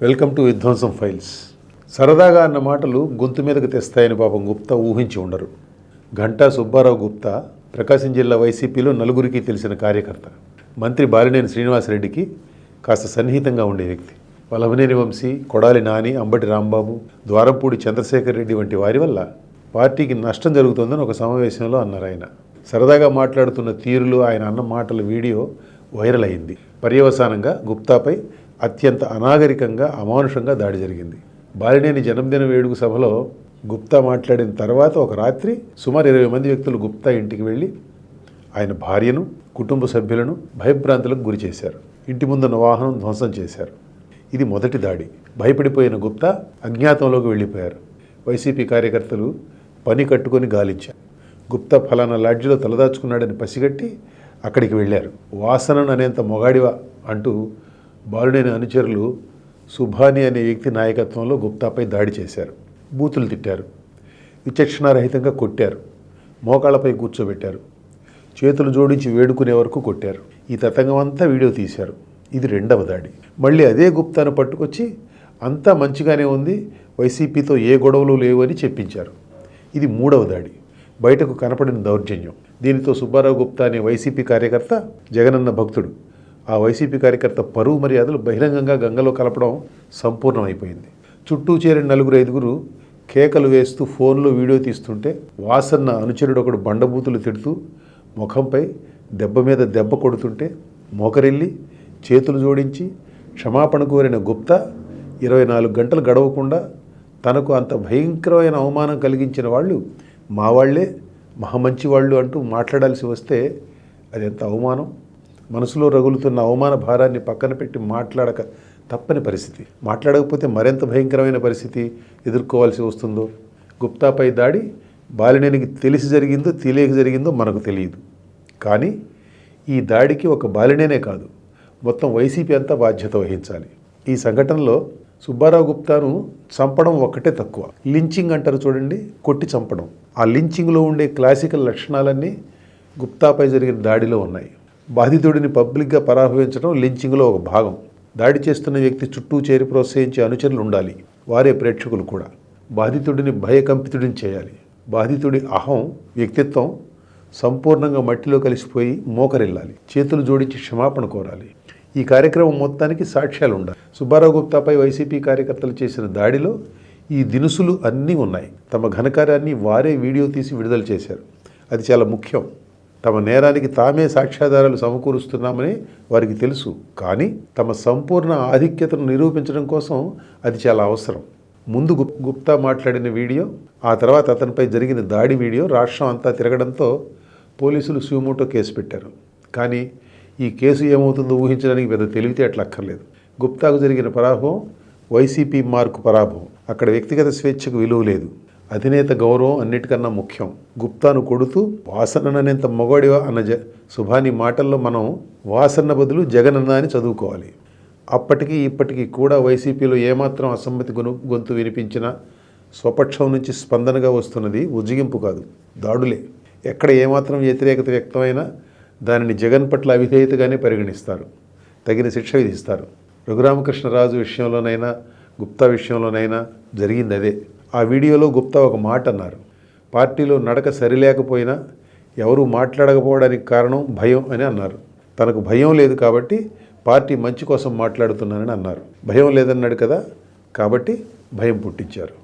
Welcome to విధ్వంసం files. సరదాగా అన్న మాటలు గొంతు మీదకు తెస్తాయని పాపం గుప్తా ఊహించి ఉండరు. ఘంటా సుబ్బారావు గుప్తా ప్రకాశం జిల్లా వైసీపీలో నలుగురికి తెలిసిన కార్యకర్త. మంత్రి బాలినేని శ్రీనివాసరెడ్డికి కాస్త సన్నిహితంగా ఉండే వ్యక్తి. వలభనేని వంశీ కొడాలి నాని అంబటి రాంబాబు ద్వారంపూడి చంద్రశేఖర్ రెడ్డి వంటి వారి వల్ల పార్టీకి నష్టం జరుగుతుందని ఒక సమావేశంలో అన్నారు ఆయన. సరదాగా మాట్లాడుతున్న తీరులు ఆయన అన్న మాటల వీడియో వైరల్ అయింది. పర్యవసానంగా గుప్తాపై అత్యంత అనాగరికంగా అమానుషంగా దాడి జరిగింది. బాలినేని జన్మదిన వేడుక సభలో గుప్తా మాట్లాడిన తర్వాత ఒక రాత్రి సుమారు ఇరవై మంది వ్యక్తులు గుప్తా ఇంటికి వెళ్ళి ఆయన భార్యను కుటుంబ సభ్యులను భయభ్రాంతులకు గురి చేశారు. ఇంటి ముందున్న వాహనం ధ్వంసం చేశారు. ఇది మొదటి దాడి. భయపడిపోయిన గుప్తా అజ్ఞాతంలోకి వెళ్ళిపోయారు. వైసీపీ కార్యకర్తలు పని కట్టుకొని గాలించారు. గుప్తా ఫలానా లాడ్జిలో తలదాచుకున్నాడని పసిగట్టి అక్కడికి వెళ్ళారు. వాసనను అనేంత మొగాడివా అంటూ బాలుడైన అనుచరులు సుభాని అనే వ్యక్తి నాయకత్వంలో గుప్తాపై దాడి చేశారు. బూతులు తిట్టారు. విచక్షణారహితంగా కొట్టారు. మోకాళ్ళపై కూర్చోబెట్టారు. చేతులు జోడించి వేడుకునే వరకు కొట్టారు. ఈ తతంగం అంతా వీడియో తీశారు. ఇది రెండవ దాడి. మళ్ళీ అదే గుప్తాను పట్టుకొచ్చి అంతా మంచిగానే ఉంది వైసీపీతో ఏ గొడవలు లేవు అని చెప్పించారు. ఇది మూడవ దాడి. బయటకు కనపడిన దౌర్జన్యం. దీనితో సుబ్బారావు గుప్తా అనే వైసీపీ కార్యకర్త జగనన్న భక్తుడు ఆ వైసీపీ కార్యకర్త పరువు మర్యాదలు బహిరంగంగా గంగలో కలపడం సంపూర్ణమైపోయింది. చుట్టూ చేరిన నలుగురు ఐదుగురు కేకలు వేస్తూ ఫోన్లో వీడియో తీస్తుంటే వాసన్న అనుచరుడు ఒకడు బండబూతులు తిడుతూ ముఖంపై దెబ్బ మీద దెబ్బ కొడుతుంటే మోకరిల్లి చేతులు జోడించి క్షమాపణ కోరిన గుప్తా ఇరవై నాలుగు గంటలు గడవకుండా తనకు అంత భయంకరమైన అవమానం కలిగించిన వాళ్ళు మా వాళ్ళే మహమంచి వాళ్ళు అంటూ మాట్లాడాల్సి వస్తే అది ఎంత అవమానం? మనసులో రగులుతున్న అవమాన భారాన్ని పక్కన పెట్టి మాట్లాడక తప్పని పరిస్థితి. మాట్లాడకపోతే మరింత భయంకరమైన పరిస్థితి ఎదుర్కోవాల్సి వస్తుందో? గుప్తాపై దాడి బాలినేనికి తెలిసి జరిగిందో తెలియక జరిగిందో మనకు తెలియదు. కానీ ఈ దాడికి ఒక బాలినేనే కాదు. మొత్తం వైసీపీ అంతా బాధ్యత వహించాలి. ఈ సంఘటనలో సుబ్బారావు గుప్తాను చంపడం ఒక్కటే తక్కువ. లించింగ్ అంటారు చూడండి కొట్టి చంపడం. ఆ లించింగ్లో ఉండే క్లాసికల్ లక్షణాలన్నీ గుప్తాపై జరిగిన దాడిలో ఉన్నాయి. బాధితుడిని పబ్లిక్గా పరాహ్వించడం లించింగ్లో ఒక భాగం. దాడి చేస్తున్న వ్యక్తి చుట్టూ చేరి ప్రోత్సహించే అనుచరులు ఉండాలి. వారే ప్రేక్షకులు కూడా. బాధితుడిని భయకంపితుడిని చేయాలి. బాధితుడి అహం వ్యక్తిత్వం సంపూర్ణంగా మట్టిలో కలిసిపోయి మోకరిల్లాలి. చేతులు జోడించి క్షమాపణ కోరాలి. ఈ కార్యక్రమం మొత్తానికి సాక్ష్యాలు ఉండాలి. సుబ్బారావు గుప్తాపై వైసీపీ కార్యకర్తలు చేసిన దాడిలో ఈ దినుసులు అన్నీ ఉన్నాయి. తమ ఘనకార్యాన్ని వారే వీడియో తీసి విడుదల చేశారు. అది చాలా ముఖ్యం. తమ నేరానికి తామే సాక్ష్యాధారాలు సమకూరుస్తున్నామని వారికి తెలుసు. కానీ తమ సంపూర్ణ ఆధిక్యతను నిరూపించడం కోసం అది చాలా అవసరం. ముందు గుప్ గుప్తా మాట్లాడిన వీడియో ఆ తర్వాత అతనిపై జరిగిన దాడి వీడియో రాష్ట్రం అంతా తిరగడంతో పోలీసులు సుమోటో కేసు పెట్టారు. కానీ ఈ కేసు ఏమవుతుందో ఊహించడానికి పెద్ద తెలివితే అక్కర్లేదు. గుప్తాకు జరిగిన పరాభవం వైసీపీ మార్కు పరాభవం. అక్కడ వ్యక్తిగత స్వేచ్ఛకు విలువ లేదు. అధినేత గౌరవం అన్నిటికన్నా ముఖ్యం. గుప్తాను కొడుతూ వాసననేంత మొగడివా అన్న జ సుభాని మాటల్లో మనం వాసన బదులు జగనన్న అని చదువుకోవాలి. అప్పటికి ఇప్పటికీ కూడా వైసీపీలో ఏమాత్రం అసమ్మతి గొను గొంతు వినిపించినా స్వపక్షం నుంచి స్పందనగా వస్తున్నది ఉజ్జగింపు కాదు దాడులే. ఎక్కడ ఏమాత్రం వ్యతిరేకత వ్యక్తమైనా దానిని జగన్ పట్ల అవిధేయతగానే పరిగణిస్తారు. తగిన శిక్ష విధిస్తారు. రఘురామకృష్ణరాజు విషయంలోనైనా గుప్తా విషయంలోనైనా జరిగింది అదే. ఆ వీడియోలో గుప్తా ఒక మాట అన్నారు. పార్టీలో నడక సరిలేకపోయినా ఎవరూ మాట్లాడకపోవడానికి కారణం భయం అని అన్నారు. తనకు భయం లేదు కాబట్టి పార్టీ మంచి కోసం మాట్లాడుతున్నానని అన్నారు. భయం లేదన్నాడు కదా కాబట్టి భయం పుట్టించారు.